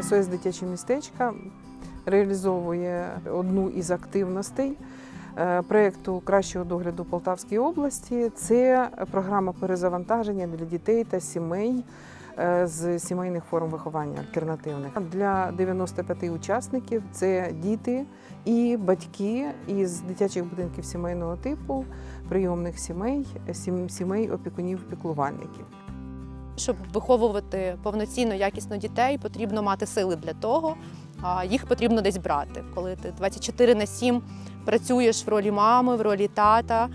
СОС Дитяче містечка реалізовує одну із активностей е, проєкту кращого догляду Полтавської області. Це програма перезавантаження для дітей та сімей е, з сімейних форм виховання альтернативних. Для 95 учасників це діти і батьки із дитячих будинків сімейного типу, прийомних сімей, сім- сімей опікунів-піклувальників. Щоб виховувати повноцінно якісно дітей, потрібно мати сили для того. А їх потрібно десь брати. Коли ти 24 на 7 працюєш в ролі мами, в ролі тата,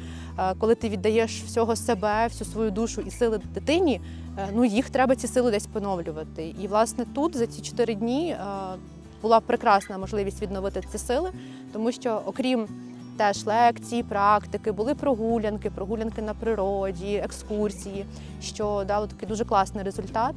коли ти віддаєш всього себе, всю свою душу і сили дитині, е, ну їх треба ці сили десь поновлювати. І власне тут за ці 4 дні була прекрасна можливість відновити ці сили, тому що окрім теж лекцій, практики, були прогулянки, прогулянки на природі, екскурсії, що дало такий дуже класний результат.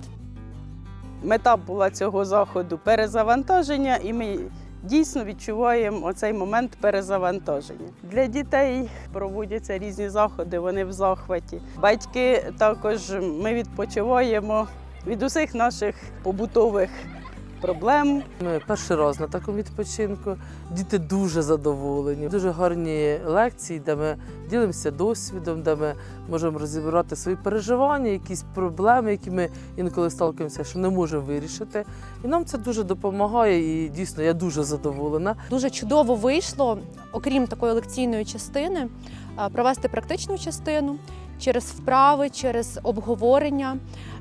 Мета була цього заходу перезавантаження, і ми дійсно відчуваємо оцей момент перезавантаження. Для дітей проводяться різні заходи, вони в захваті. Батьки також ми відпочиваємо від усіх наших побутових проблем. Перший раз на такому відпочинку. Діти дуже задоволені. Дуже гарні лекції, де ми ділимося досвідом, де ми можемо розібрати свої переживання, якісь проблеми, які ми інколи сталкуємося, що не можемо вирішити. І нам це дуже допомагає. І дійсно я дуже задоволена. Дуже чудово вийшло, окрім такої лекційної частини, провести практичну частину через вправи, через обговорення,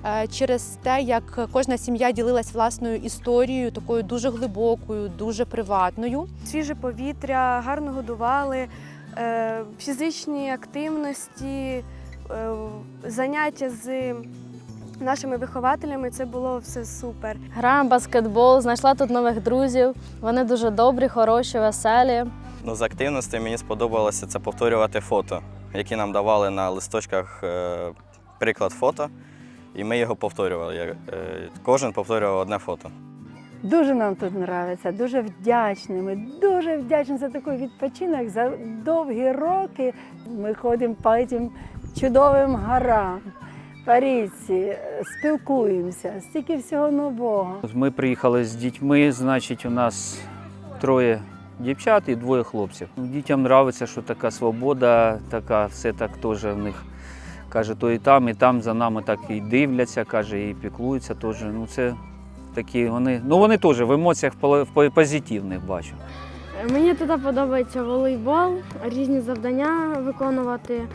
е, через те, як кожна сім'я ділилась власною історією, такою дуже глибокою, дуже приватною. свіже повітря, гарно годували, е, фізичні активності, е, заняття з нашими вихователями. Це було все супер. Граємо баскетбол, знайшла тут нових друзів. Вони дуже добрі, хороші, веселі. Ну, з активності мені сподобалося це повторювати фото, які нам давали на листочках е, приклад фото, і ми його повторювали. Я- е, Кожен повторював одне фото. Дуже нам тут подобається, дуже вдячні. Ми дуже вдячні за такий відпочинок. За довгі роки ми ходимо по цим чудовим горам, по річці, спілкуємося, стільки всього нового. Ми приїхали з дітьми, значить, у нас троє дівчат і двоє хлопців. Дітям подобається, що така свобода, така все так теж в них. Каже, то і там, і там за нами так і дивляться, каже, і піклуються теж. Ну, це такі вони. Ну вони теж в емоціях позитивних бачу. Мені тут подобається волейбол, різні завдання виконувати, е,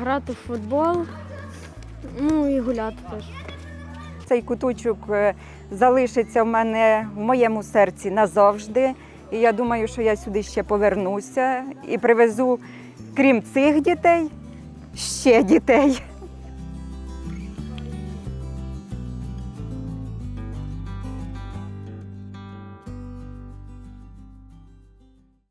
грати в футбол, ну і гуляти теж. Цей куточок е, залишиться в мене в моєму серці назавжди. І я думаю, що я сюди ще повернуся і привезу, крім цих дітей, ще дітей.